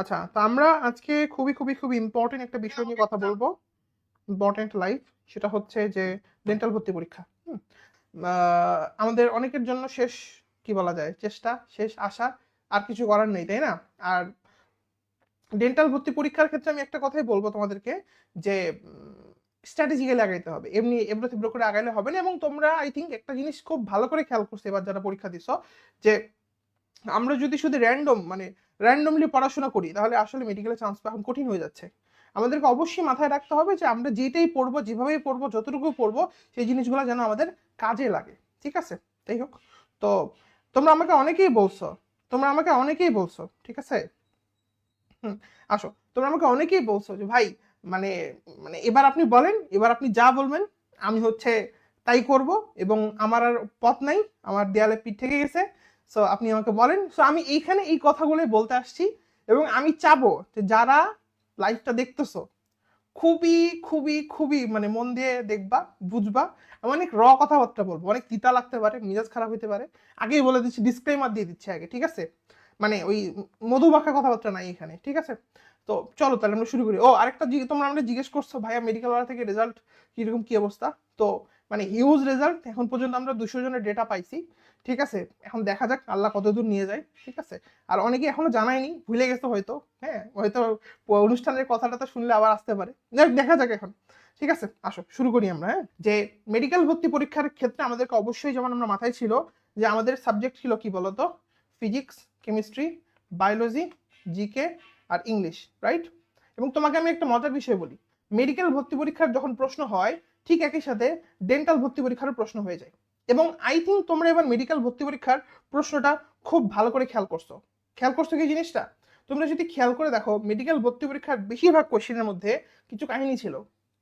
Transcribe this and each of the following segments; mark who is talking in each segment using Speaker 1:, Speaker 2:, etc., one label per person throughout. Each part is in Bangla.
Speaker 1: আচ্ছা তো আমরা আজকে খুবই খুবই খুবই ইম্পর্টেন্ট একটা বিষয় নিয়ে কথা বলব। ইম্পর্টেন্ট লাইফ সেটা হচ্ছে যে ডেন্টাল ভর্তি পরীক্ষা। আমাদের অনেকের জন্য শেষ, কি বলা যায়, চেষ্টা, শেষ আশা, আর কিছু করার নেই, তাই না? আর ডেন্টাল ভর্তি পরীক্ষার ক্ষেত্রে আমি একটা কথাই বলব তোমাদেরকে, যে স্ট্র্যাটেজিক্যালি আগাইতে হবে। এমনি এবড়ো থেবড়ো করে আগাইলে হবে না, এবং তোমরা আই থিঙ্ক একটা জিনিস খুব ভালো করে খেয়াল করছ এবার যারা পরীক্ষা দিছো, যে আমরা যদি শুধু র্যান্ডম মানে র্যান্ডমলি পড়াশোনা করি, তাহলে আসলে মেডিকেলে চান্স পাওয়া কঠিন হয়ে যাচ্ছে। আমাদেরকে অবশ্যই মাথায় রাখতে হবে যে আমরা যেটাই পড়ব, যেভাবেই পড়ব, যতটুকু পড়ব, সেই জিনিসগুলো যেন আমাদের কাজে লাগে। ঠিক আছে? যাই হোক। তো তোমরা আমাকে অনেকেই বলছো, তোমরা আমাকে অনেকেই বলছো, ঠিক আছে? হুম, আসো। তোমরা আমাকে অনেকেই বলছো যে, ভাই মানে মানে এবার আপনি বলেন, এবার আপনি যা বলবেন, আমি হচ্ছে তাই করব এবং আমার আর পথ নাই, আমার দেয়ালে পিঠ থেকে গেছে সো আপনি আমাকে বলেন। সো আমি এইখানে এই কথাগুলোই বলতে আসছি এবং আমি চাবো যে যারা লাইভটা দেখতেছো, খুবই খুবই খুবই মানে মন দিয়ে দেখবা, বুঝবা। আমি অনেক র কথাবার্তা বলব, অনেক তিতা লাগতে পারে, মেজাজ খারাপ হতে পারে। আগেই বলে দিচ্ছি ডিসক্লেমার দিয়ে দিচ্ছি আগে, ঠিক আছে? মানে ওই মধু মধুবাখা কথাবার্তা নাই এখানে, ঠিক আছে? তো চলো তাহলে আমরা শুরু করি। ও, আরেকটা তোমরা আমরা জিজ্ঞেস করছ, ভাইয়া মেডিকেল ওয়ালা থেকে রেজাল্ট কীরকম, কি অবস্থা? তো মানে হিউজ রেজাল্ট এখন পর্যন্ত আমরা দুশো জনের ডেটা পাইছি, ঠিক আছে? এখন দেখা যাক আল্লাহ কতদূর নিয়ে যায়, ঠিক আছে? আর অনেকে এখনও জানায়নি, ভুলে গেছে হয়তো হ্যাঁ? হয়তো অনুষ্ঠানের কথাটা তো শুনলে আবার আসতে পারে। দেখা যাক এখন, ঠিক আছে? আসো, শুরু করি আমরা হ্যাঁ? যে মেডিকেল ভর্তি পরীক্ষার ক্ষেত্রে আমাদেরকে অবশ্যই যেমন আমরা মাথায় ছিল, যে আমাদের সাবজেক্ট ছিল কি বলতো? ফিজিক্স কেমিস্ট্রি বায়োলজি জিকে আর ইংলিশ রাইট এবং তোমাকে আমি একটা মজার বিষয় বলি মেডিকেল ভর্তি পরীক্ষার যখন প্রশ্ন হয় ঠিক একই সাথে ডেন্টাল ভর্তি পরীক্ষার প্রশ্ন হয়ে যায়। এবং আই থিঙ্ক তোমরা এবার মেডিকেল ভর্তি পরীক্ষার প্রশ্নটা খুব ভালো করে খেয়াল করছ। খেয়াল করছ কি জিনিসটা? তোমরা যদি খেয়াল করে দেখো মেডিকেল ভর্তি পরীক্ষার বেশিরভাগ কোশ্চেনের মধ্যে কিছু কাহিনী ছিল।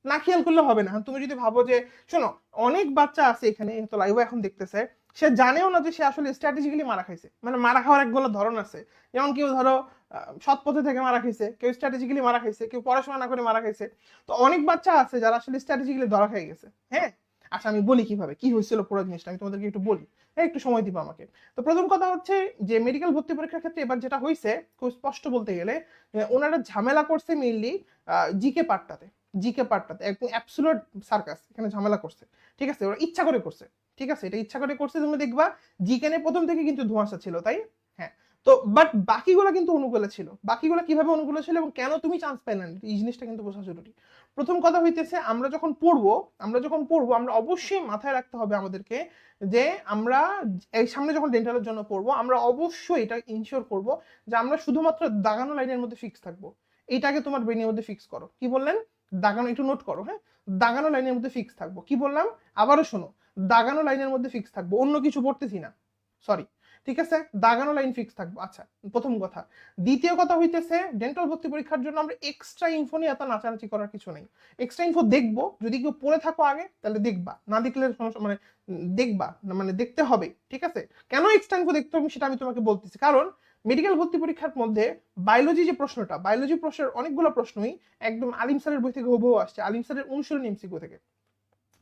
Speaker 1: না খেয়াল করলে হবে না। তুমি যদি ভাবো যে, শোনো, অনেক বাচ্চা আছে এখানে তো লাইভ এখন দেখতেছে। সে জানেও না যে সে আসলে স্ট্র্যাটেজিক্যালি মারা খাইছে। মানে মারা খাওয়ার একগুলো ধরন আছে। যেমন কেউ ধরো সৎ পথে থেকে মারা খাইছে, কেউ স্ট্র্যাটেজিক্যালি মারা খাইছে, কেউ পড়াশোনা না করে মারা খাইছে। তো অনেক বাচ্চা আছে যারা আসলে স্ট্র্যাটেজিক্যালি ধরা খেয়ে গেছে। হ্যাঁ? আচ্ছা আমি বলি কীভাবে? কি হয়েছিল পুরো জিনিসটা? আমি তোমাদেরকে একটু বলি। এই একটু সময় দিবা আমাকে। তো প্রথম কথা হচ্ছে যে মেডিকেল ভর্তি পরীক্ষার ক্ষেত্রে এবার যেটা হয়েছে খুব স্পষ্ট বলতে গেলে ওনারা ঝামেলা করছে মেইনলি জিকে পার্টটাতে জিকে পার্টটাতে একদম অ্যাবসুলেট সার্কাস এখানে ঝামেলা করছে। ঠিক আছে? ওরা ইচ্ছা করে করছে। ঠিক আছে, এটা ইচ্ছা করে করছে, তুমি দেখবা জিকেনে প্রথম থেকে কিন্তু ধোঁয়াশা ছিল, তাই? হ্যাঁ তো বাট বাকিগুলো কিন্তু অনুকূলে ছিল। বাকিগুলো কীভাবে অনুকূলে ছিল এবং কেন তুমি চান্স পাইলে না, এই জিনিসটা কিন্তু বোঝা জরুরি। প্রথম কথা হইতেছে, আমরা যখন পড়ব, আমরা যখন পড়ব, আমরা অবশ্যই মাথায় রাখতে হবে আমাদেরকে যে আমরা এই সামনে যখন ডেন্টালের জন্য পড়ব, আমরা অবশ্যই এটা ইনশিওর করব যে আমরা শুধুমাত্র দাগানো লাইনের মধ্যে ফিক্স থাকব। এইটাকে তোমার ব্রেনের মধ্যে ফিক্স করো। কি বললেন? দাগানো, একটু নোট করো হ্যাঁ? দাগানো লাইনের মধ্যে ফিক্স থাকব। কি বললাম? আবারও শোনো দাগানো লাইনের মধ্যে ফিক্স থাকব, অন্য কিছু পড়তেছি না সরি ঠিক আছে? দাগানো লাইন ফিক্স থাকব আচ্ছা প্রথম কথা। দ্বিতীয় কথা হইতেছে ডেন্টাল ভর্তি পরীক্ষার জন্য আমরা এক্সট্রা ইনফো নিয়ে এত নাচানাচি করার কিছু নেই। এক্সট্রা ইনফো দেখব, যদি কেউ পড়ে থাকো আগে, তাহলে দেখবা, না দেখলে মানে দেখবা মানে দেখতে হবে, ঠিক আছে? কেন এক্সট্রা ইনফো দেখতে হবে সেটা আমি তোমাকে বলতেছি, কারণ মেডিকেল ভর্তি পরীক্ষার মধ্যে বায়োলজি যে প্রশ্নটা বায়োলজি প্রশ্নের অনেকগুলো প্রশ্নই একদম আলিম স্যারের বই থেকে হুবহু আসছে, আলিম স্যারের অনুশীলনী এমসিকিউ থেকে।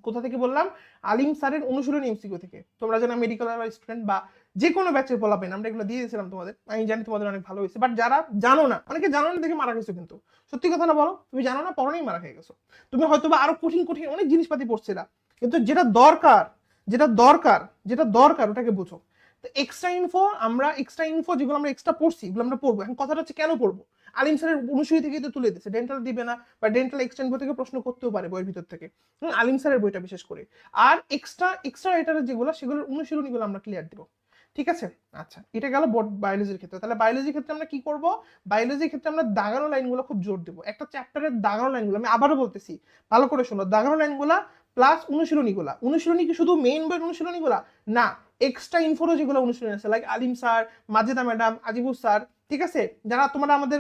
Speaker 1: কোথা থেকে বললাম? আলিম স্যারের অনুশীলনী এমসিকিউ থেকে। তোমরা যারা মেডিকেল আর স্টুডেন্ট বা যে কোনো ব্যাচের পোলাবেন আমরা এগুলো দিয়ে দিয়েছিলাম তোমাদের। আমি জানি তোমাদের অনেক ভালো হয়েছে বাট যারা জানো না, অনেকে জানো না দেখে মারা গেছো কিন্তু। সত্যি কথা না বলো, তুমি জানো না পরনেই মারা খেয়ে গেছো। তুমি হয়তো বা আরও কঠিন কঠিন অনেক জিনিসপাতি পড়ছিলা, কিন্তু যেটা দরকার যেটা দরকার যেটা দরকার, ওটাকে বুঝো। তো এক্সট্রা ইনফো আমরা এক্সট্রা ইনফো যেগুলো আমরা এক্সট্রা পড়ছি, এগুলো আমরা পড়ব। এখন কথাটা হচ্ছে কেন পড়ব? আলিম স্যারের অনুসূচি থেকে তো তুলে দিচ্ছে ডেন্টাল দিবে না বা ডেন্টাল এক্সটেন্ড বই থেকে প্রশ্ন করতেও পারে বইয়ের ভিতর থেকে। আলিম স্যারের বইটা বিশেষ করে। আর এক্সট্রা এক্সট্রা রাইটারের যেগুলো, সেগুলোর অনুশীলনীগুলো আমরা ক্লিয়ার দেবো। ঠিক আছে? আচ্ছা এটা গেল বায়োলজির ক্ষেত্রে। তাহলে বায়োলজির ক্ষেত্রে আমরা কি করব? বায়োলজির ক্ষেত্রে আমরা দাগানো লাইনগুলো খুব জোর দেবো। একটা চ্যাপ্টারের দাগানো লাইনগুলো আমি আবারও বলতেছি, ভালো করে শোনো, দাগানো লাইনগুলা প্লাস অনুশীলনীগুলা অনুশীলনী কি শুধু মেইন বইয়ের অনুশীলনীগুলা না এক্সট্রা ইনফোরও যেগুলো অনুশীলনী আছে like Alim sir Majeda madam Azibur sir ঠিক আছে? যারা তোমরা আমাদের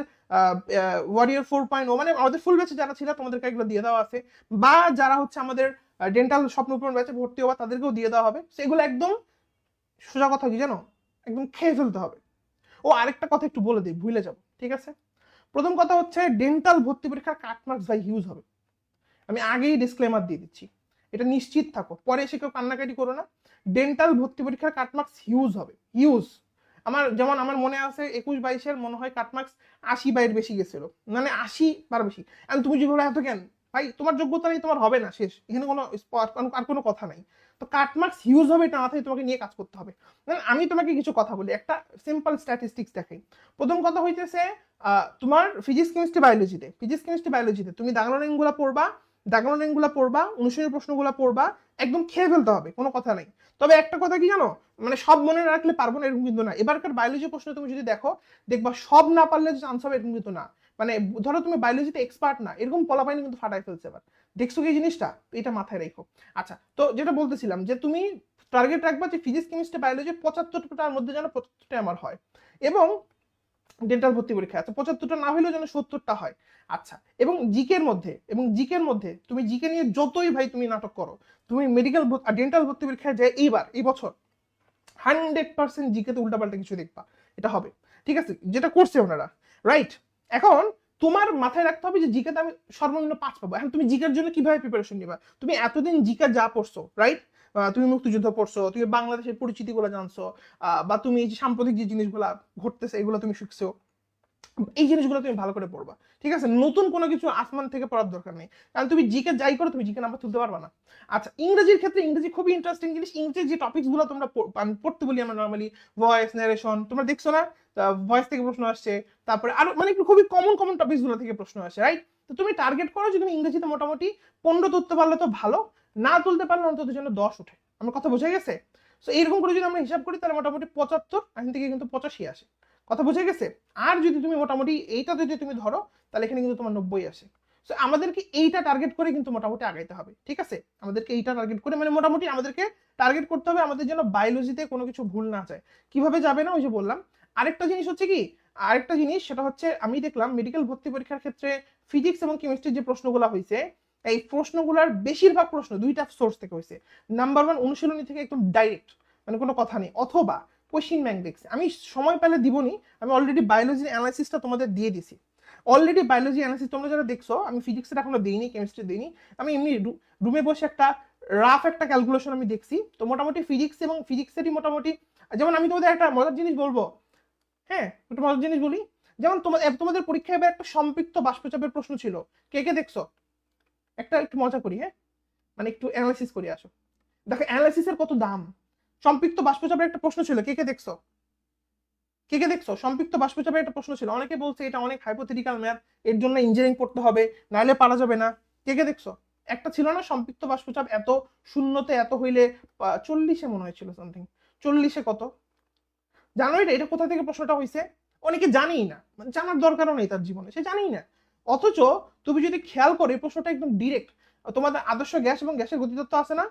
Speaker 1: ওয়ারিয়ার ফোর পয়েন্ট ও মানে আমাদের ফুল ব্যাচে যারা ছিল, তোমাদেরকে এগুলো দিয়ে দেওয়া আছে। বা যারা হচ্ছে আমাদের ডেন্টাল স্বপ্নপূরণ ব্যাচে ভর্তি হওয়া, তাদেরকেও দিয়ে দেওয়া হবে। সেগুলো একদম সোজা কথা কি জানো? একদম খেয়ে ফেলতে হবে। ও, আরেকটা কথা একটু বলে দিই, ভুলে যাব, ঠিক আছে? প্রথম কথা হচ্ছে ডেন্টাল ভর্তি পরীক্ষার কাটমার্কস ভাই হিউজ হবে। আমি আগেই ডিসক্লেমার দিয়ে দিচ্ছি। এটা নিশ্চিত থাকো। পরে এসে কেউ কান্নাকাটি করো না। ডেন্টাল ভর্তি পরীক্ষার কাটমার্কস হিউজ হবে। হিউজ আমার যেমন আমার মনে আছে একুশ বাইশের মনে হয় কাটমার্কস আশি বাইর বেশি গেছিল। মানে আশি বার বেশি। আর তুমি যদি বলো এত কেন ভাই তোমার যোগ্যতা নেই, তোমার হবে না শেষ। এখানে কোনো আর- কোনো কথা নাই। তো কাটমার্কস হিউজ হবে এটা মাথায় তোমাকে নিয়ে কাজ করতে হবে। মানে আমি তোমাকে কিছু কথা বলি, একটা সিম্পল স্ট্যাটিস্টিক্স দেখাই। প্রথম কথা হইতেছে তোমার ফিজিক্স কেমিস্ট্রি বায়োলজিতে ফিজিক্স কেমিস্ট্রি বায়োলজিতে তুমি দাগনো রিংগুলো পড়বা দাগনো পড়বা অনুশীলনের প্রশ্নগুলো পড়বা, একদম খেয়ে ফেলতে হবে, কোনো কথা নাই। তবে একটা কথা কি জানো? মানে সব মনে রাখলে পারব না, এরকম কিন্তু না। এবারকার বায়োলজি প্রশ্ন তুমি যদি দেখো, দেখবা সব না পারলে চান্স হবে, এরকম কিন্তু না। মানে ধরো তুমি বায়োলজিতে এক্সপার্ট না, এরকম পলাপাইনি কিন্তু ফাটাই ফেলছে এবার। দেখছ কি জিনিসটা? এটা মাথায় রেখো। আচ্ছা তো যেটা বলতেছিলাম যে তুমি টার্গেট রাখবা যে ফিজিক্স কেমিস্ট্রি বায়োলজি পঁচাত্তরটার মধ্যে যেন পঁচাত্তরটা আমার হয়। এবং ডেন্টাল ভর্তি পরীক্ষা। আচ্ছা পঁচাত্তরটা না হলেও যেন সত্তরটা হয়। আচ্ছা এবং জিকের মধ্যে, এবং জিকের মধ্যে তুমি জিকে নিয়ে যতই ভাই তুমি নাটক করো, তুমি মেডিকেল ডেন্টাল ভর্তি পরীক্ষায় যায় এইবার, এই বছর হান্ড্রেড পার্সেন্ট জিকেতে উল্টাপাল্টা কিছু দেখবা। এটা হবে। ঠিক আছে? যেটা করছে ওনারা। রাইট এখন তোমার মাথায় রাখতে হবে যে জিকেতে আমি সর্বনিম্ন পাঁচ পাবো। এখন তুমি জিকের জন্য কীভাবে প্রিপারেশন নিবা? তুমি এতদিন জিকে যা পড়ছো রাইট তুমি মুক্তিযুদ্ধ পড়ছো তুমি বাংলাদেশের পরিচিতি পরিচিতিগুলো জানছো বা তুমি এই যে সাম্প্রতিক যে জিনিসগুলো ঘটতেছে, এগুলো তুমি শিখছো, এই জিনিসগুলো তুমি ভালো করে পড়বা, ঠিক আছে? নতুন কোনো কিছু আসমান থেকে পড়ার দরকার নেই। কারণ তুমি জিকে যাই করো, তুমি জিকে নাম্বার তুলতে পারবা না। আচ্ছা ইংরেজির ক্ষেত্রে ইংরেজি খুবই ইন্টারেস্টিং জিনিস। ইংরেজি যে টপিকসগুলো তোমরা পড়তে বলি আমরা নর্মালি ভয়েস নারেশন তোমরা দেখছ না? ভয়েস থেকে প্রশ্ন আসছে, তারপরে আরও মানে খুবই কমন কমন টপিকসগুলো থেকে প্রশ্ন আসে রাইট তো তুমি টার্গেট করো যে তুমি ইংরেজিতে মোটামুটি পনেরো তুলতে পারলে তো ভালো না তুলতে পারলে অন্তত যেন দশ ওঠে। আমার কথা বোঝা গেছে? তো এরকম করে যদি আমরা হিসাব করি, তাহলে মোটামুটি পঁচাত্তর, এখান থেকে কিন্তু পঁচাশি আসে। কথা বোঝা গেছে? আর যদি তুমি মোটামুটি এইটা যদি তুমি ধরো, তাহলে এখানে কিন্তু তোমার নব্বই আসে। তো আমাদেরকে এইটা টার্গেট করে কিন্তু মোটামুটি আগাইতে হবে, ঠিক আছে? আমাদেরকে এইটা টার্গেট করে মানে মোটামুটি আমাদেরকে টার্গেট করতে হবে আমাদের যেন বায়োলজিতে কোনো কিছু ভুল না যায়। কীভাবে যাবে না? ওই যে বললাম। আরেকটা জিনিস হচ্ছে কি? আরেকটা জিনিস, সেটা হচ্ছে, আমি দেখলাম মেডিকেল ভর্তি পরীক্ষার ক্ষেত্রে ফিজিক্স এবং কেমিস্ট্রির যে প্রশ্নগুলো হয়েছে এই প্রশ্নগুলোর বেশিরভাগ প্রশ্ন দুইটা সোর্স থেকে হয়েছে নাম্বার ওয়ান অনুশীলনী থেকে একদম ডাইরেক্ট মানে কোনো কথা নেই। অথবা কোশ্চিন ব্যাংক দেখছি। আমি সময় পেলে দিবনি, আমি অলরেডি বায়োলজির অ্যানালাইসিসটা তোমাদের দিয়ে দিছি। অলরেডি বায়োলজি অ্যানালাইসিস তোমরা যারা দেখছ, আমি ফিজিক্সের এখনও দিইনি কেমিস্ট্রি দিইনি, আমি এমনি রুমে বসে একটা রাফ একটা ক্যালকুলেশন আমি দেখছি। তো মোটামুটি ফিজিক্স এবং ফিজিক্সেরই মোটামুটি, যেমন আমি তোমাদের একটা মজার জিনিস বলব। হ্যাঁ একটা মজার জিনিস বলি। যেমন তোমাদের তোমাদের পরীক্ষায় একটা সম্পৃক্ত বাষ্পচাপের প্রশ্ন ছিল। কে কে দেখছ? একটা একটু মজা করি হ্যাঁ? মানে একটু অ্যানালাইসিস করি, আসো। দেখো অ্যানালাইসিসের কত দাম? সম্পৃক্ত বাষ্পচাপের একটা প্রশ্ন ছিল, কে কে দেখছ? কে কে দেখছ? সম্পৃক্ত বাষ্পচাপের একটা প্রশ্ন ছিল। অনেকে বলছে এটা অনেক হাইপোথেটিক্যাল ম্যাথ এর জন্য ইঞ্জিনিয়ারিং পড়তে হবে, নাহলে পারা যাবে না। কে কে দেখছ? একটা ছিল না, সম্পৃক্ত বাষ্পচাপ এত শূন্যতে এত হইলে চল্লিশে মনে হয়েছিল সামথিং চল্লিশে কত? জানো এটা এটা কোথা থেকে প্রশ্নটা হয়েছে অনেকে জানেই না। মানে জানার দরকারও নেই তার জীবনে, সে জানেই না। অথচ তুমি যদি খেয়াল করো, এই প্রশ্নটা একদম ডিরেক্ট তোমাদের আদর্শ গ্যাস এবং গ্যাসের গতিতত্ত্ব আছে না?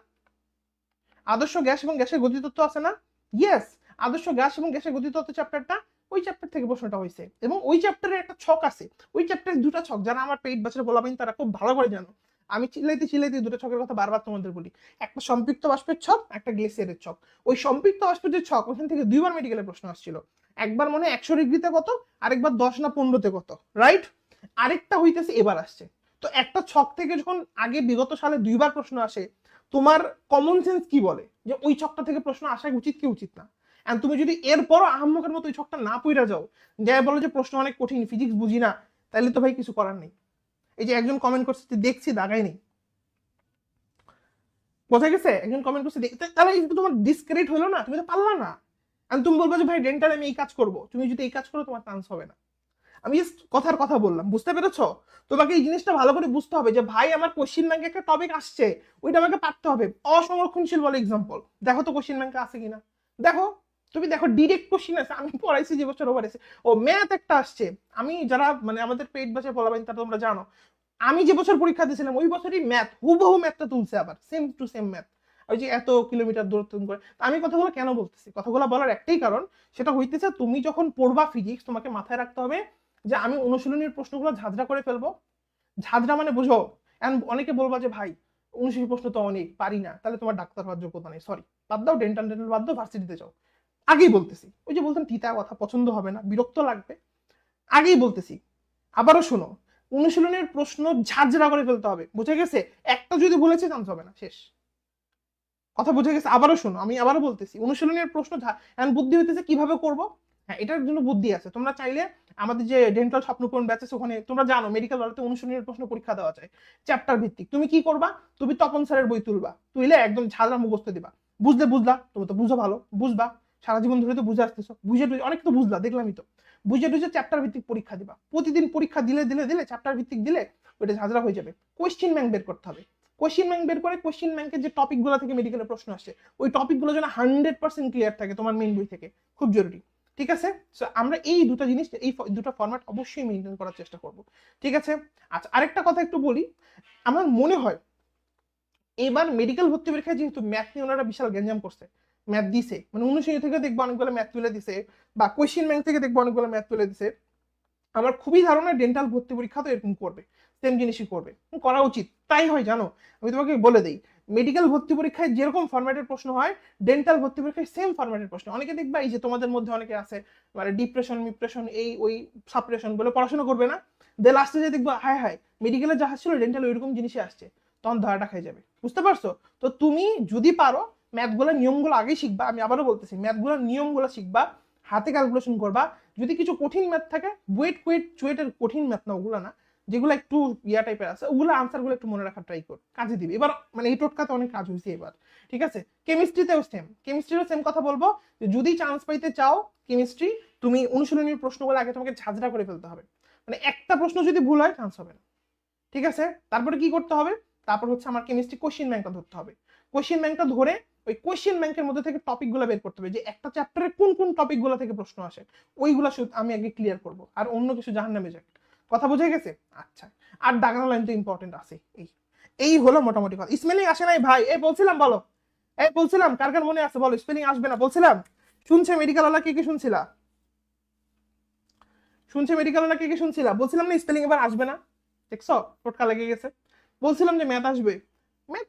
Speaker 1: আদর্শ গ্যাস এবং গ্যাসের গতিতত্ত্ব আছে না? ইয়েস আদর্শ গ্যাস এবং গ্যাসের গতিতত্ত্ব চ্যাপ্টারটা ওই চ্যাপ্টার থেকে প্রশ্নটা হয়েছে। এবং ওই চ্যাপ্টারে একটা ছক আছে। ওই চ্যাপ্টারে দুটো ছক, যারা আমার পেট বছর বলাবেন তারা খুব ভালো করে জানো। আমি চিল্লাইতে চিল্লাইতে দুটো ছকের কথা বারবার তোমাদের বলি। একটা সম্পৃক্ত বাষ্পের ছক, একটা গ্লেসিয়ারের ছক। ওই সম্পৃক্ত বাষ্পের যে ছক, ওখান থেকে দুইবার মেডিকেলের প্রশ্ন আসছিল। একবার মনে হয় একশো ডিগ্রিতে কত, আরেকবার দশ না পনেরোতে কত রাইট আরেকটা হইতেছে, এবার আসছে। তো একটা ছক থেকে যখন আগে বিগত সালে দুইবার প্রশ্ন আসে, তোমার কমন সেন্স কি বলে? যে ওই ছকটা থেকে প্রশ্ন আসা উচিত কি উচিত না? এন্ড তুমি যদি এরপরও আহম্মকের মতো ওই ছকটা না পইরা যাও, যাই বলো যে প্রশ্ন অনেক কঠিন ফিজিক্স বুঝি না তাহলে তো ভাই কিছু করার নেই। এই যে একজন কমেন্ট করছে যে দেখছি, দাগাই নেই। বোঝা গেছে? একজন কমেন্ট করছে তাহলে যে তোমার ডিসক্রেডিট হলো না, তুমি তো পারলা না। আর তুমি বলব যে, ভাই ডেন্টাল আমি এই কাজ করব। তুমি যদি এই কাজ করো, তোমার চান্স হবে না। আমি কথার কথা বললাম, বুঝতে পেরেছ? তোমাকে এই জিনিসটা ভালো করে বুঝতে হবে যে ভাই আমার কোশ্চিন ব্যাংকে একটা টপিক আসছে, ওইটা আমাকে পারতে হবে। অসংরক্ষণশীল বলে এক্সাম্পল দেখো তো কোশ্চিন ব্যাংকে আছে কিনা। দেখো, তুমি দেখো ডিরেক্ট কোশ্চিন আছে, আমি পড়াইছি যে বছর ওভার এসে। ও ম্যাথ একটা আসছে। আমি যারা মানে আমাদের পেট বাসে বলাবেন তারা তোমরা জানো। আমি যে বছর পরীক্ষা দিয়েছিলাম, ওই বছরই ম্যাথ হুবহু ম্যাথটা তুলছে আবার সেম টু সেম ম্যাথ ওই যে এত কিলোমিটার দূরত্ব করে। আমি কথাগুলো কেন বলতেছি? কথাগুলো বলার একটাই কারণ, সেটা হইতেছে তুমি যখন পড়বা ফিজিক্স তোমাকে মাথায় রাখতে হবে যে আমি অনুশীলনীর প্রশ্নগুলো ঝাঁঝরা করে ফেলব। ঝাঁঝরা মানে বুঝো। এখন অনেকে বলবা যে, ভাই, অনুশীলনী প্রশ্ন তো অনেক, পারি না। তাহলে তোমার ডাক্তার হওয়ার যোগ্যতা নেই। সরি বাদ দাও ডেন্টাল ডেন্টাল বাদ দাও ভার্সিটিতে যাও। আগেই বলতেছি, ওই যে বলতেন তিতা কথা পছন্দ হবে না, বিরক্ত লাগবে। আগেই বলতেছি, আবারও শোনো, অনুশীলনের প্রশ্ন ঝাঁঝরা করে ফেলতে হবে। বুঝে গেছে? একটা যদি বলেছে চান্স হবে না, শেষ। কথা বুঝে গেছে? আবারও শোনো, আমি আবারও বলতেছি, অনুশীলনের প্রশ্ন বুদ্ধি হইতেছে কীভাবে করব? হ্যাঁ এটার জন্য বুদ্ধি আছে। তোমরা চাইলে আমাদের যে ডেন্টাল স্বপ্নপূরণ ব্যাচ আছে ওখানে, তোমরা জানো মেডিকেল ওয়ালাতে অনুশীলনের প্রশ্ন পরীক্ষা দেওয়া যায়। চ্যাপ্টার ভিত্তিক। তুমি কি করবা? তুমি তপন স্যারের বই তুলবা। তুইলে একদম ঝাড়া মুখস্থ দিবা। বুঝলে বুঝলা তুমি তো বুঝো ভালো, বুঝবা। সারা জীবন ধরে তো বুঝে আসতেছো। বুঝে টুঝে অনেক তো বুঝলা, দেখলামই তো। বুঝে টুঝে চ্যাপ্টার ভিত্তিক পরীক্ষা দিবা। প্রতিদিন পরীক্ষা দিলে দিলে দিলে চ্যাপ্টার ভিত্তিক দিলে ওইটা ঝাঁঝরা হয়ে যাবে। কোয়েশ্চেন ব্যাংক বের করতে হবে। কোয়েশ্চেন ব্যাংক বের করে কোয়েশ্চেন ব্যাংকের যে টপিকগুলো থেকে মেডিকেলের প্রশ্ন আসছে ওই টপিকগুলো যেন হান্ড্রেড পার্সেন্ট ক্লিয়ার থাকে তোমার মেইন বই থেকে। খুব জরুরি। ঠিক আছে? সো আমরা এই দুটো জিনিস, এই দুটো ফরম্যাট অবশ্যই মেনটেন করার চেষ্টা করব। ঠিক আছে? আচ্ছা আরেকটা কথা একটু বলি। আমার মনে হয়, এবার মেডিকেল ভর্তি পরীক্ষায় যেহেতু ম্যাথ নিয়ে ওনারা বিশাল গ্যাঞ্জাম করছে ম্যাথ দিছে মানে অনুশীলনী থেকে দেখব অনেকগুলো ম্যাথ তুলে দিছে, বা কোয়েশ্চেন ব্যাংক থেকে দেখব অনেকগুলো ম্যাথ তুলে দিছে। আমার খুবই ধারণা ডেন্টাল ভর্তি পরীক্ষা তো এরকম করবে সেম জিনিসই করবে। করা উচিত, তাই হয়, জানো? আমি তোমাকে বলে দিই মেডিকেল ভর্তি পরীক্ষায় যেরকম ফরম্যাটের প্রশ্ন হয় ডেন্টাল ভর্তি পরীক্ষায় সেম ফরম্যাটের প্রশ্ন। অনেকে দেখবা এই যে তোমাদের মধ্যে অনেকে আছে মানে ডিপ্রেশন মিপ্রেশন এই ওই সাপ্রেশন বলে পড়াশোনা করবে না। দে লাস্টে যে দেখবা, হায় হায় মেডিকেলে যা ছিল ডেন্টাল ওইরকম জিনিসই আসছে। তখন ধরাটা খেয়ে যাবে। বুঝতে পারছ? তো তুমি যদি পারো ম্যাথগুলোর নিয়মগুলো আগেই শিখবা। আমি আবারও বলতেছি ম্যাথগুলোর নিয়মগুলো শিখবা, হাতে ক্যালকুলেশন করবা। যদি কিছু কঠিন ম্যাথ থাকে ওয়েট কুয়েট চুয়েটের কঠিন ম্যাথ না, ওগুলো না। যেগুলো একটু ইয়া টাইপের আছে, ওগুলো আনসারগুলো একটু মনে রাখার ট্রাই কর। কাজে দিবে। এবার মানে এই টোটকাতে অনেক কাজ হয়েছে এবার, ঠিক আছে? কেমিস্ট্রিতেও সেম কেমিস্ট্রিরও সেম কথা বলব, যে যদি চান্স পাইতে চাও কেমিস্ট্রি তুমি অনুশীলনীর প্রশ্নগুলো আগে তোমাকে ঝাঁঝরা করে ফেলতে হবে। মানে একটা প্রশ্ন যদি ভুল হয় চান্স হবে না। ঠিক আছে? তারপরে কি করতে হবে? তারপর হচ্ছে আমার কেমিস্ট্রি কোশ্চেন ব্যাংকটা ধরতে হবে। কোশ্চেন ব্যাংকটা ধরে ওই কোশ্চেন ব্যাংকের মধ্যে থেকে টপিকগুলো বের করতে হবে, যে একটা চ্যাপ্টারে কোন কোন টপিকগুলো থেকে প্রশ্ন আসে, ওইগুলো আমি আগে ক্লিয়ার করব। আর অন্য কিছু জাহান নামে যাক। কথা বুঝে গেছে? আচ্ছা। আর দাগানো লাইন তো ইম্পর্টেন্ট আছে। এই এই হলো মোটামুটি কথা। স্পেলিং আসে নাই ভাই। এই বলছিলাম, বলো। এই বলছিলাম, কার কার মনে আছে? বলো স্পেলিং আসবে না। বলছিলাম, শুনছে মেডিকেল ওয়ালা কে কি শুনছিলা? শুনছে মেডিকেল ওয়ালা কে কি শুনছিলা? বলছিলাম না স্পেলিং এবার আসবে না। দেখছ? টোটকা লেগে গেছে। বলছিলাম যে ম্যাথ আসবে। ম্যাথ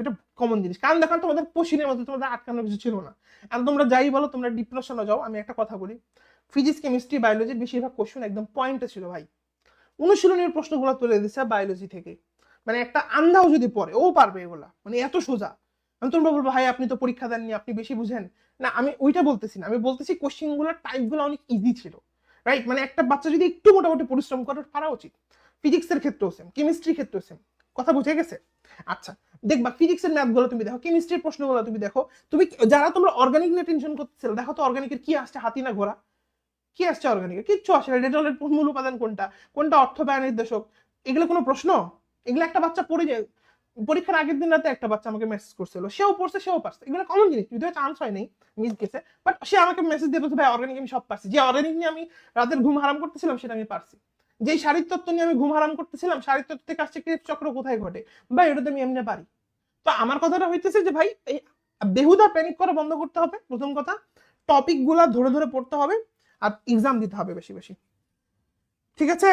Speaker 1: এটা কমন জিনিস। কারণ দেখো তোমাদের পশিনের মধ্যে তোমাদের আটকানোর কিছু ছিল না। আর তোমরা যাই বলো, তোমরা ডিপ্রেশনে যাও। আমি একটা কথা বলি। ফিজিক্স কেমিস্ট্রি বায়োলজির বেশিরভাগ কোশ্চেন একদম পয়েন্টে ছিল ভাই। অনুশীলনের প্রশ্নগুলো তুলে দিচ্ছে বায়োলজি থেকে। মানে একটা আন্ধাও যদি পড়ে, ও পারবে এগুলা। মানে এত সোজা। আমি তোমরা বলব, ভাই, আপনি তো পরীক্ষা দেননি, আপনি বেশি বুঝেন। না, আমি ওইটা বলতেছি না। আমি বলতেছি কোশ্চেনগুলোর টাইপগুলো অনেক ইজি ছিল। রাইট মানে একটা বাচ্চা যদি একটু মোটামুটি পরিশ্রম করে পারা উচিত। ফিজিক্সের ক্ষেত্রেও সেম কেমিস্ট্রির ক্ষেত্রেও সেম কথা বুঝে গেছে? আচ্ছা দেখবা ফিজিক্সের ম্যাথগুলো তুমি দেখো কেমিস্ট্রির প্রশ্নগুলো তুমি দেখো। তুমি যারা তোমরা অর্গানিক নিয়ে টেনশন করতেছিল, দেখো তো অর্গানিকের কি আসছে, হাতি না ঘোড়া? কি আসছে অর্গানিকের কিচ্ছু আসে না। ডেটলের মূল উপাদান কোনটা? কোনটা অর্থ ব্যয় নির্দেশক? এগুলো কোনো প্রশ্ন? এগুলো একটা বাচ্চা পড়ে যায়। পরীক্ষার আগের দিন রাতে একটা বাচ্চা আমাকে মেসেজ করছিল। সেও পড়ছে, সেও পারছে। এগুলো কমন জিনিস। যদিও চান্স হয় নাই মিস গেছে। বাট সে আমাকে মেসেজ দিয়ে বলছে, ভাই অর্গানিক আমি সব পারছি। যে অর্গানিক নিয়ে আমি রাতের ঘুম হারাম করতেছিলাম, সেটা আমি পারছি। যেই শারীর তত্ত্ব নিয়ে আমি ঘুম হারাম করতেছিলাম শারীর তত্ত্ব থেকে আসছে ক্রিপ চক্র কোথায় ঘটে? ভাই এটা তো আমি এমনি পারি। তো আমার কথাটা হইতেছে যে, ভাই, এই বেহুদা প্যানিক করা বন্ধ করতে হবে, প্রথম কথা। টপিকগুলা ধরে ধরে পড়তে হবে। আর এক্সাম দিতে হবে বেশি বেশি। ঠিক আছে?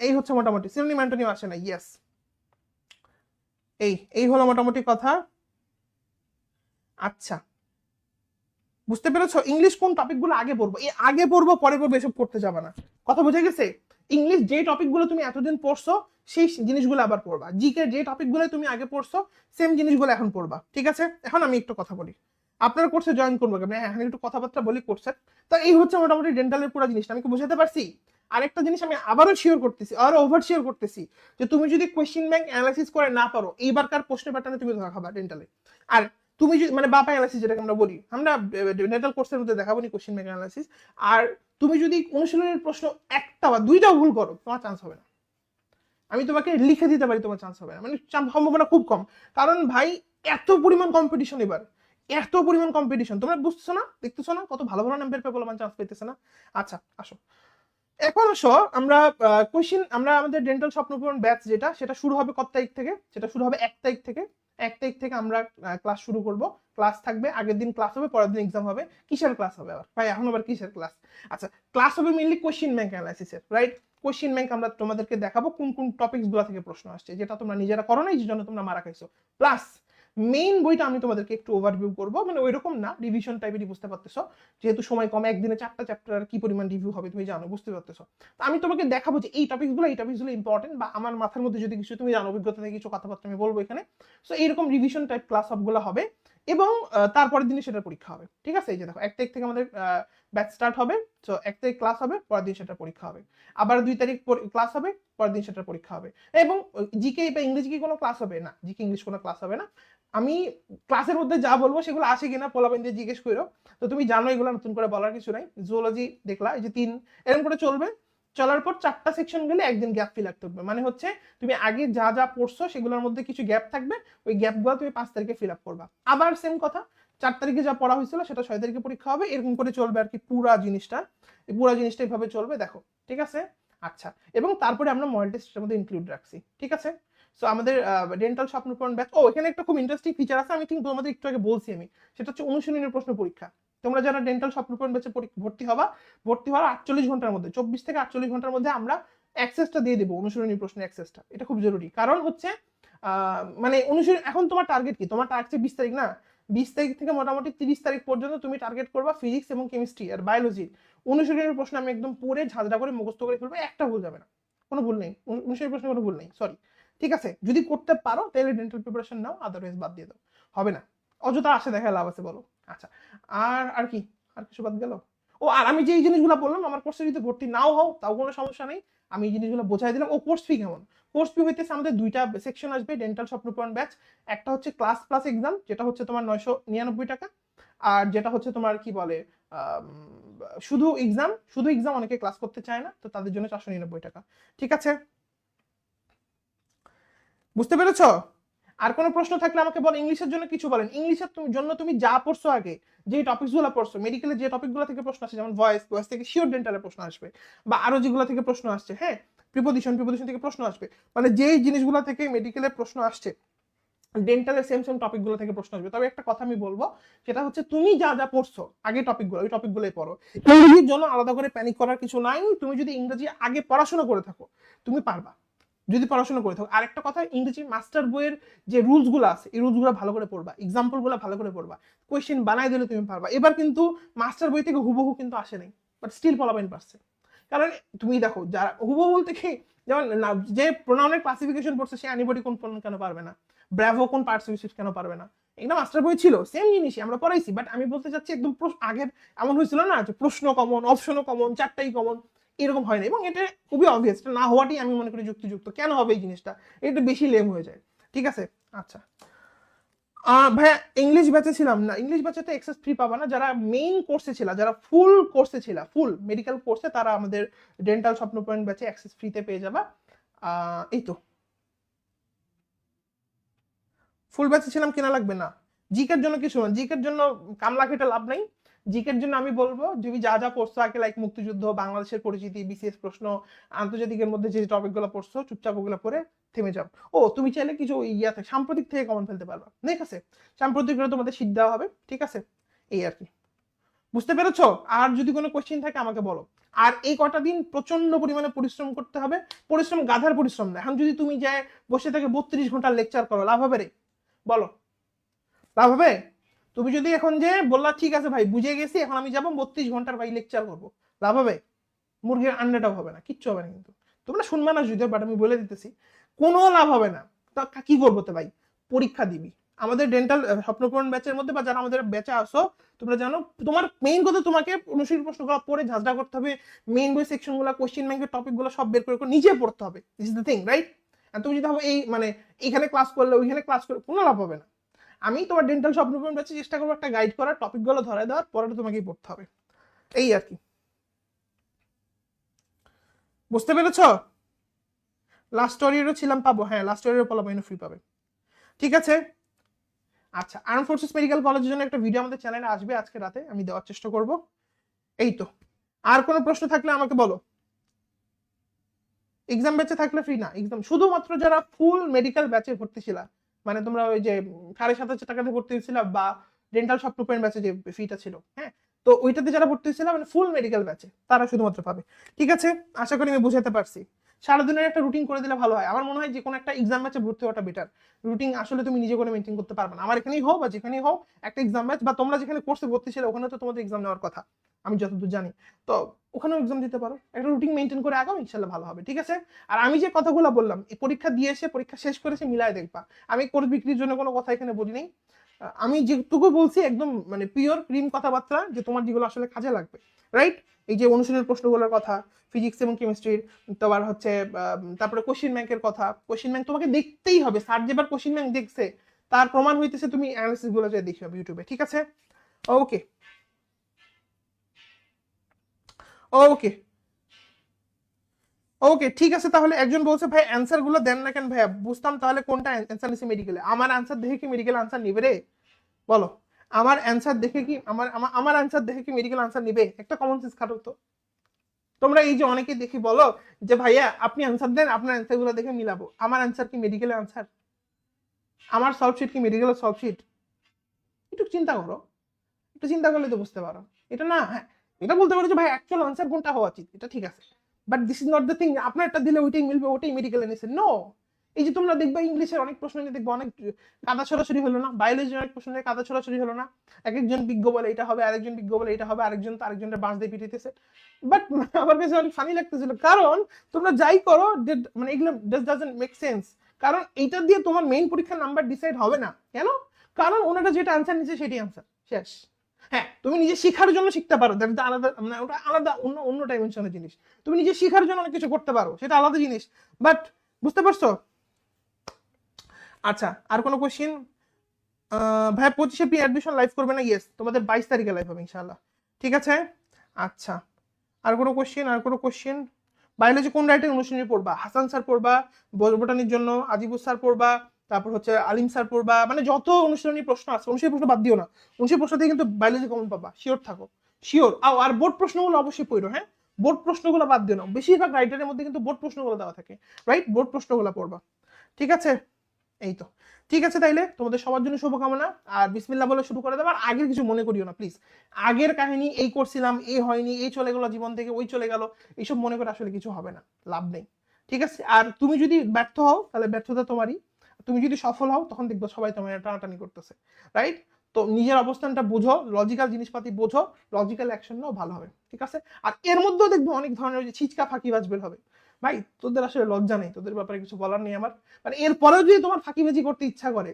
Speaker 1: এই হচ্ছে মোটামুটি। সিনোনিম অ্যান্টোনিম আসে না ইয়েস এই এই হলো মোটামুটি কথা। আচ্ছা। বুঝতে পেরেছ? ইংলিশ কোন টপিকগুলো আগে পড়ব? এই আগে পড়ব, পরে পড়ব, এসব করতে যাবে না। কথা বুঝে গেছে? ইংলিশ যে টপিকগুলো তুমি এতদিন পড়ছো, সেই জিনিসগুলো আবার পড়বা। জিকে যে টপিকগুলো তুমি আগে পড়ছো সেম জিনিসগুলো এখন পড়বা। ঠিক আছে? এখন আমি একটু কথা বলি। আপনার কোর্সে জয়েন করব কেন? হ্যাঁ এখন একটু কথাবার্তা বলি কোর্সের তো এই হচ্ছে মোটামুটি ডেন্টালের পুরো জিনিসটা। আমি বুঝাতে পারছি? আরেকটা জিনিস আমি আবারও শিওর করতেছি, আরও ওভার শিওর করতেছি, যে তুমি যদি কোয়েশ্চেন ব্যাংক অ্যানালাইসিস করে না পারো এইবারকার প্রশ্ন প্যাটার্নে তুমি ধরা খাবা ডেন্টালে আর তুমি যদি মানে বাপা অ্যানালাইসিস যেটাকে আমরা বলি, আমরা ডেন্টাল কোর্সের মধ্যে দেখাবো নি কোয়েশ্চেন ব্যাংক অ্যানালাইসিস আর তুমি যদি অনুশীলনের প্রশ্ন একটা বা দুইটাও ভুল করো, তোমার চান্স হবে না। আমি তোমাকে লিখে দিতে পারি, তোমার চান্স হবে না। মানে সম্ভাবনা খুব কম। কারণ ভাই, এত পরিমাণ কম্পিটিশন এবার। এত পরিমাণ কম্পিটিশন তোমরা বুঝছ না? দেখতেছো না? কত ভালো ভালো নাম্বার পেপার চান্স পেতেছে না? আচ্ছা আসো। এখন আসো, আমরা কোশ্চিন আমরা আমাদের ডেন্টাল স্বপ্নপূরণ ব্যাচ যেটা, সেটা শুরু হবে কত তারিখ থেকে? সেটা শুরু হবে এক তারিখ থেকে। এক তারিখ থেকে আমরা ক্লাস শুরু করব। ক্লাস থাকবে, আগের দিন ক্লাস হবে, পরের দিন এক্সাম হবে। কিসের ক্লাস হবে আবার? ভাই, এখন আবার কিসের ক্লাস আচ্ছা ক্লাস হবে মেনলি কোশ্চিন ব্যাংক অ্যানালাইসিসের রাইট কোশ্চিন ব্যাংক আমরা তোমাদেরকে দেখাবো কোন কোন টপিকসগুলো থেকে প্রশ্ন আসছে, যেটা তোমরা নিজেরা করো না এই জন্য তোমরা মারা খাইছো। প্লাস মেইন বইটা আমি তোমাদেরকে একটু ওভারভিউ করব। মানে ওইরকম না রিভিশন টাইপেরই বুঝতে পারতেছো। যেহেতু সময় কম, একদিনে চারটা চ্যাপ্টার কি পরিমাণ রিভিউ হবে তুমি জানো, বুঝতে পারতেছো। তো আমি তোমাকে দেখাবো যে এই টপিকগুলো এই টপিকগুলো ইম্পর্টেন্ট বা আমার মাথার মধ্যে যদি কিছু তুমি জানো, অভিজ্ঞতা থেকে কিছু কথাবার্তা আমি বলব এখানে। সো এইরকম রিভিশন টাইপ ক্লাস সবগুলো হবে এবং তারপরের দিনই সেটার পরীক্ষা হবে। ঠিক আছে? এই যে দেখো, এক তারিখ থেকে আমাদের ব্যাচ স্টার্ট হবে। তো এক তারিখ ক্লাস হবে, পরের দিন সেটার পরীক্ষা হবে। আবার দুই তারিখ ক্লাস হবে, পরের দিন সেটার পরীক্ষা হবে। এবং জিকে বা ইংরেজি কি কোনো ক্লাস হবে? না জিকে ইংলিশ কোনো ক্লাস হবে না। আমি ক্লাসের মধ্যে যা বলব সেগুলো আসে কিনা পোলাবেন দিয়ে জিজ্ঞেস করো তো তুমি জানো এগুলো নতুন করে বলার কিছু নাই। জুওলজি দেখলা, এই যে তিন, এরকম করে চলবে। চলার পর চারটা সেকশন গেলে একদিন গ্যাপ ফিল আপ হবে মানে হচ্ছে তুমি আগে যা যা পড়ছো সেগুলোর মধ্যে কিছু গ্যাপ থাকবে, ওই গ্যাপগুলো তুমি পাঁচ তারিখে ফিল আপ করবা। আবার সেম কথা, চার তারিখে যা পড়া হয়েছিল সেটা ছয় তারিখে পরীক্ষা হবে, এরকম করে চলবে আর কি পুরা জিনিসটা। পুরা জিনিসটা এইভাবে চলবে, দেখো, ঠিক আছে? আচ্ছা এবং তারপরে আমরা মডেল টেস্টের মধ্যে ইনক্লুড রাখছি, ঠিক আছে? সো আমাদের ডেন্টাল স্বপ্নপূরণ ব্যাচ, ও, এখানে একটা খুব ইন্টারেস্টিং ফিচার আছে, আমি ঠিক তোমাদের একটু আগে বলছি আমি। সেটা হচ্ছে অনুশীলনের প্রশ্ন পরীক্ষা। তোমরা যারা ডেন্টাল স্বপ্নপূরণ ব্যাচে ভর্তি হবা, ভর্তি হওয়ার আটচল্লিশ ঘণ্টার মধ্যে, চব্বিশ থেকে আটচল্লিশ ঘণ্টার মধ্যে আমরা অ্যাক্সেসটা দিয়ে দেবো, অনুশীলনী প্রশ্নের অ্যাক্সেসটা এটা খুব জরুরি। কারণ হচ্ছে মানে অনুশীলন, এখন তোমার টার্গেট কি? তোমার টার্গেট বিশ তারিখ, না? বিশ তারিখ থেকে মোটামুটি তিরিশ তারিখ পর্যন্ত তুমি টার্গেট করবা ফিজিক্স এবং কেমিস্ট্রি আর বায়োলজি অনুশীলনের প্রশ্ন আমি একদম পড়ে ঝাঁঝরা করে মুখস্থ করে ফেলব, একটা ভুল যাবে না। কোনো ভুল নেই। অনু- অনুশীলনের প্রশ্নে কোনো ভুল নেই সরি ঠিক আছে? যদি করতে পারো, তাহলে ডেন্টাল প্রিপারেশন নাও আদারওয়াইজ বাদ দিয়ে দাও। হবে না। অযথা আসে দেখা লাভ আছে, বলো। আচ্ছা। আর আর কি? আর কিছু বাদ গেল? ও, আর আমি যে এই জিনিসগুলো বললাম, আমার কোর্সে যদি ভর্তি নাও হও, তাও কোনো সমস্যা নেই। আমি এই জিনিসগুলো বোঝাই দিলাম। ও কোর্স ফি কেমন? কোর্স ফি হইতেছে আমাদের দুইটা সেকশন আসবে ডেন্টাল স্বপ্নপূরণ ব্যাচ একটা হচ্ছে ক্লাস প্লাস এক্সাম যেটা হচ্ছে তোমার নয়শো নিরানব্বই টাকা। আর যেটা হচ্ছে তোমার কি বলে শুধু এক্সাম শুধু এক্সাম অনেকে ক্লাস করতে চায় না, তো তাদের জন্য চারশো নিরানব্বই টাকা। ঠিক আছে? বুঝতে পেরেছ? আর কোনো প্রশ্ন থাকলে আমাকে বল, ইংলিশের জন্য কিছু বলেন। ইংলিশের জন্য তুমি যা পড়ছো আগে যে টপিকসগুলো পড়ছো মেডিকেলে যে টপিকগুলো থেকে প্রশ্ন আসে, যেমন ভয়েস ভয়েস থেকে শিওর ডেন্টালের প্রশ্ন আসবে, বা আরও যেগুলো থেকে প্রশ্ন আসছে হ্যাঁ? প্রিপোজিশন প্রিপোজিশন থেকে প্রশ্ন আসবে। মানে যেই জিনিসগুলো থেকে মেডিকেলের প্রশ্ন আসছে ডেন্টালের সেম সেম টপিকগুলো থেকে প্রশ্ন আসবে। তবে একটা কথা আমি বলব, সেটা হচ্ছে তুমি যা যা পড়ছো, আগে টপিকগুলো ওই টপিকগুলোই পড়ো। ইংরেজির জন্য আলাদা করে প্যানিক করার কিছু নাই। তুমি যদি ইংরেজি আগে পড়াশোনা করে থাকো, তুমি পারবা। যদি পড়াশোনা করে থাকো। আরেকটা কথা, ইংরেজি মাস্টার বইয়ের যে রুলসগুলো আছে, এই রুলসগুলো ভালো করে পড়বা। এক্সাম্পলগুলো ভালো করে পড়বা। কোয়েশ্চেন বানাই দিলে তুমি পারবা। এবার কিন্তু মাস্টার বই থেকে হুবহু কিন্তু আসে নাই বাট স্টিল পলাবেন পারছে কারণ তুমি দেখো, যারা হুবহু বলতে কি, যেমন যে প্রোনাউনের ক্লাসিফিকেশন পড়ছে, সে অ্যানিবডি কোন প্রোনাউন কেন পারবে না? ব্র্যাভো কোন পার্টস বিশেষ কেন পারবে না? এটা মাস্টার বই ছিল সেম জিনিসই, আমরা পড়াইছি বাট আমি বলতে চাচ্ছি একদম আগের এমন হয়েছিল না যে প্রশ্ন কমন অপশনও কমন চারটাই কমন এরকম হয় না। এবং এটা খুবই অবভিয়াস এটা না হওয়াটাই আমি মনে করি যুক্তিযুক্ত। কেন হবে এই জিনিসটা? এটা বেশি লেম হয়ে যায়। ঠিক আছে? আচ্ছা। ভাইয়া ইংলিশ ব্যাচে ছিলাম না। ইংলিশ ব্যাচে তো এক্সেস ফ্রি পাবা না। যারা মেইন কোর্সে ছিল, যারা ফুল কোর্সে ছিল ফুল মেডিকেল কোর্সে তারা আমাদের ডেন্টাল স্বপ্ন পয়েন্ট ব্যাচে অ্যাক্সেস ফ্রিতে পেয়ে যাবা। এই তো। ফুল ব্যাচে ছিলাম, কেনা লাগবে না। জিকের জন্য কিছু না। জিকের জন্য কামলা খেটে লাভ নাই। জিকের জন্য আমি বলব, তুমি যা যা পড়ছো আগে লাইক মুক্তিযুদ্ধ, বাংলাদেশের পরিচিতি বিসিএস প্রশ্ন, আন্তর্জাতিকের মধ্যে যে টপিকগুলো পড়ছো, চুপচাপ ওগুলো পড়ে থেমে যাও। ও, তুমি চাইলে কিছু ইয়া থেকে, সাম্প্রতিক থেকে কমন ফেলতে পারবা। ঠিক আছে? সাম্প্রতিক তোমাদের শীত দেওয়া হবে, ঠিক আছে? এই আর কি। বুঝতে পেরেছ? আর যদি কোনো কোশ্চেন থাকে, আমাকে বলো। আর এই কটা দিন প্রচণ্ড পরিমাণে পরিশ্রম করতে হবে। পরিশ্রম গাধার পরিশ্রম না। এখন যদি তুমি যায় বসে থেকে বত্রিশ ঘণ্টার লেকচার করো, লাভ হবে রে? বলো। লাভ হবে? তুমি যদি এখন যে বললা, ঠিক আছে ভাই, বুঝে গেছি, এখন আমি যাব, বত্রিশ ঘণ্টার ভাই লেকচার করব। লাভ হবে? মুরগির আন্ডাটাও হবে না, কিচ্ছু হবে না কিন্তু। তোমরা শুনবে না যদিও বাট আমি বলে দিতেছি, কোনো লাভ হবে না। তা কি করব তো ভাই? পরীক্ষা দিবি। আমাদের ডেন্টাল স্বপ্নপূরণ ব্যাচের মধ্যে বা যারা আমাদের ব্যাচে আসো, তোমরা জানো, তোমার মেইন কথা তোমাকে অনুশীলন প্রশ্নগুলো পড়ে ঝাঁঝরা করতে হবে মেইন বই সেকশনগুলো কোশ্চেন ব্যাংকের টপিক টপিকগুলো সব বের করে নিজে পড়তে হবে। ইজ দ্য থিং রাইট তুমি যদি ভাবো, এই মানে এখানে ক্লাস করলে, ওইখানে ক্লাস করলে, কোনো লাভ হবে না। আমি তোমার ডেন্টাল স্বপ্নপূরণ ব্যাচে চেষ্টা করব একটা গাইড করার টপিকগুলো ধরে দেওয়ার পরে তোমাকেই পড়তে হবে। এই আর কি। বুঝতে পেরেছ? লাস্ট ইয়ারও ছিলাম, পাবো। হ্যাঁ লাস্ট ইয়ারের পালাবাইনও ফ্রি পাবে। ঠিক আছে? আচ্ছা আর্ম ফোর্সেস মেডিকেল কলেজের জন্য একটা ভিডিও আমাদের চ্যানেলে আসবে আজকে রাতে, আমি দেওয়ার চেষ্টা করব। এই তো। আর কোনো প্রশ্ন থাকলে আমাকে বলো। এক্সাম ব্যাচে থাকলে ফ্রি না। এক্সাম শুধুমাত্র যারা ফুল মেডিকেল ব্যাচে ভর্তি ছিল মানে তোমরা ওই যে সাড়ে সাত হাজার টাকাতে ভর্তি হয়েছিল বা ডেন্টাল সব পয়েন্ট ব্যাচে যে ফিটা ছিল হ্যাঁ? তো ওইটাতে যারা ভর্তি হয়েছিল মানে ফুল মেডিকেল ব্যাচে তারা শুধুমাত্র পাবে। ঠিক আছে? আশা করি আমি বুঝাতে পারছি। সারাদিনের একটা রুটিন করে দিলে ভালো হয়। আমার মনে হয় যে কোনো একটা এক্সাম ব্যাচে ভর্তি হওয়াটা বেটার রুটিন আসলে তুমি নিজে করে মেনটেন করতে পারবে না। আমার এখানেই হোক বা যেখানেই হোক, একটা এক্সাম ব্যাচ বা তোমরা যেখানে কোর্সে ভর্তি ছিল ওখানে তো তোমাদের এক্সাম নেওয়ার কথা। আমি যতদূর জানি। তো ওখানেও এক্সাম দিতে পারো। একটা রুটিন মেনটেন করে আগাও ইনশাল্লাহ ভালো হবে, ঠিক আছে? আর আমি যে কথাগুলো বললাম পরীক্ষা দিয়ে এসে, পরীক্ষা শেষ করে এসে মিলায় দেখবা। আমি কোর্স বিক্রির জন্য কোনো কথা এখানে বলি নেই আমি যেটুকু বলছি একদম মানে পিওর ক্রিম কথাবার্তা যে তোমার যেগুলো আসলে কাজে লাগবে রাইট এই যে অনুশীলনের প্রশ্নগুলোর কথা ফিজিক্স এবং কেমিস্ট্রির তোমার হচ্ছে তারপরে কোশ্চিন ব্যাংকের কথা কোশ্চিন ব্যাংক তোমাকে দেখতেই হবে। স্যার যেবার কোশ্চিন ব্যাংক দেখছে, তার প্রমাণ হইতেছে তুমি অ্যানালিসিসগুলো যে দেখবে ইউটিউবে ঠিক আছে? ওকে ওকে ওকে ঠিক আছে, তাহলে একজন বলছে, ভাই অ্যান্সারগুলো দেন না কেন ভাইয়া? বুঝতাম তাহলে কোনটা অ্যান্সার নিছে মেডিকেলে আমার অ্যান্সার দেখে কি মেডিকেল আনসার নিবে রে? বলো। আমার অ্যান্সার দেখে কি, আমার, আমার- অ্যান্সার দেখে কি মেডিকেল আনসার নিবে? একটা কমন সেন্স খাটো তো। তোমরা এই যে অনেকে দেখি বলো যে, ভাইয়া, আপনি অ্যান্সার দেন, আপনার অ্যান্সারগুলো দেখে মিলাবো। আমার অ্যান্সার কি মেডিকেলের অ্যান্সার আমার সলভ শিট কি মেডিকেলের সলভ শিট একটু চিন্তা করো। একটু চিন্তা করলে তো বুঝতে পারো। এটা না হ্যাঁ এটা বলতে পারো যে, ভাই অ্যাকচুয়াল আনসার কোনটা হওয়া উচিত? এটা ঠিক আছে। But this is not the thing আপনারটা দিলে ওইটাই মিলবে, ওটাই মেডিকেল এনেছে নো এই যে তোমরা দেখবে ইংলিশের অনেক প্রশ্ন নিয়ে দেখবে, অনেক কাদা ছড়াছড়ি হলো না? বায়োলজির অনেক প্রশ্ন কাদা ছড়াছড়ি হলো না? এক একজন বিজ্ঞ বলে এটা হবে, আরেকজন বিজ্ঞ বলে এটা হবে, আরেকজন তো আরেকজনের বাঁশ দিয়ে পিটিতেছে বাট আমার কাছে অনেক ফানি লাগতেছিল। কারণ তোমরা যাই করো মানে এগুলো ডাজ ডাজন্ট মেক সেন্স কারণ এইটা দিয়ে তোমার মেইন পরীক্ষার নাম্বার ডিসাইড হবে না। কেন? কারণ ওনারা যেটা আনসার নিচ্ছে সেটাই আনসার শেষ। হ্যাঁ তুমি নিজে শেখার জন্য শিখতে পারো। দ্যাট আলাদা মানে ওটা আলাদা, অন্য অন্য ডাইমেনশনের জিনিস। তুমি নিজে শেখার জন্য অনেক কিছু করতে পারো, সেটা আলাদা জিনিস। বাট বুঝতে পারছ? আচ্ছা আর কোনো কোশ্চিন ভাই পঁচিশে পি অ্যাডমিশন লাইভ করবে না? ইয়েস তোমাদের বাইশ তারিখে লাইভ হবে ইনশাল্লাহ ঠিক আছে? আচ্ছা আর কোনো কোশ্চেন আর কোনো কোশ্চেন বায়োলজি কোন রাইটের অনুষ্ঠানে পড়বা? হাসান স্যার পড়বা বোটানির জন্য আজিবুর স্যার পড়বা তারপর হচ্ছে আলিম স্যার পড়বা মানে যত অনুশীলনী প্রশ্ন আছে, অনুশীলনী প্রশ্ন বাদ দিও না। অনুশীলনী প্রশ্ন থেকে কিন্তু বায়োলজি কমন পাবা শিওর থাকো। শিওর আর বোর্ড প্রশ্নগুলো অবশ্যই পড়ো হ্যাঁ? বোর্ড প্রশ্নগুলো বাদ দিও না। বেশিরভাগ রাইটারের মধ্যে কিন্তু বোর্ড প্রশ্নগুলো দেওয়া থাকে রাইট বোর্ড প্রশ্নগুলো পড়বা। ঠিক আছে? এই তো। ঠিক আছে তাইলে, তোমাদের সবার জন্য শুভকামনা। আর বিসমিল্লা বলে শুরু করে দেবো আর আগের কিছু মনে করিও না প্লিজ আগের কাহিনী, এই করছিলাম এই হয়নি, এই চলে গেলো জীবন থেকে, ওই চলে গেল, এইসব মনে করে আসলে কিছু হবে না, লাভ নেই। ঠিক আছে? আর তুমি যদি ব্যর্থ হও, তাহলে ব্যর্থতা তোমারই। তুমি যদি সফল হও, তখন দেখব সবাই তোমার টানাটানি করতেছে রাইট তো নিজের অবস্থানটা বুঝো লজিক্যাল জিনিসপাতি বোঝো লজিক্যাল অ্যাকশন নাও ভালো হবে, ঠিক আছে? আর এর মধ্যেও দেখব অনেক ধরনের ওই যে ছিচকা ফাঁকিবাজ বের হবে। ভাই, তোদের আসলে লজ্জা নেই, তোদের ব্যাপারে কিছু বলার নেই আমার। মানে এরপরেও যদি তোমার ফাঁকিবাজি করতে ইচ্ছা করে,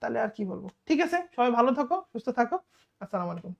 Speaker 1: তাহলে আর কি বলব? ঠিক আছে? সবাই ভালো থাকো, সুস্থ থাকো। আসসালামু আলাইকুম।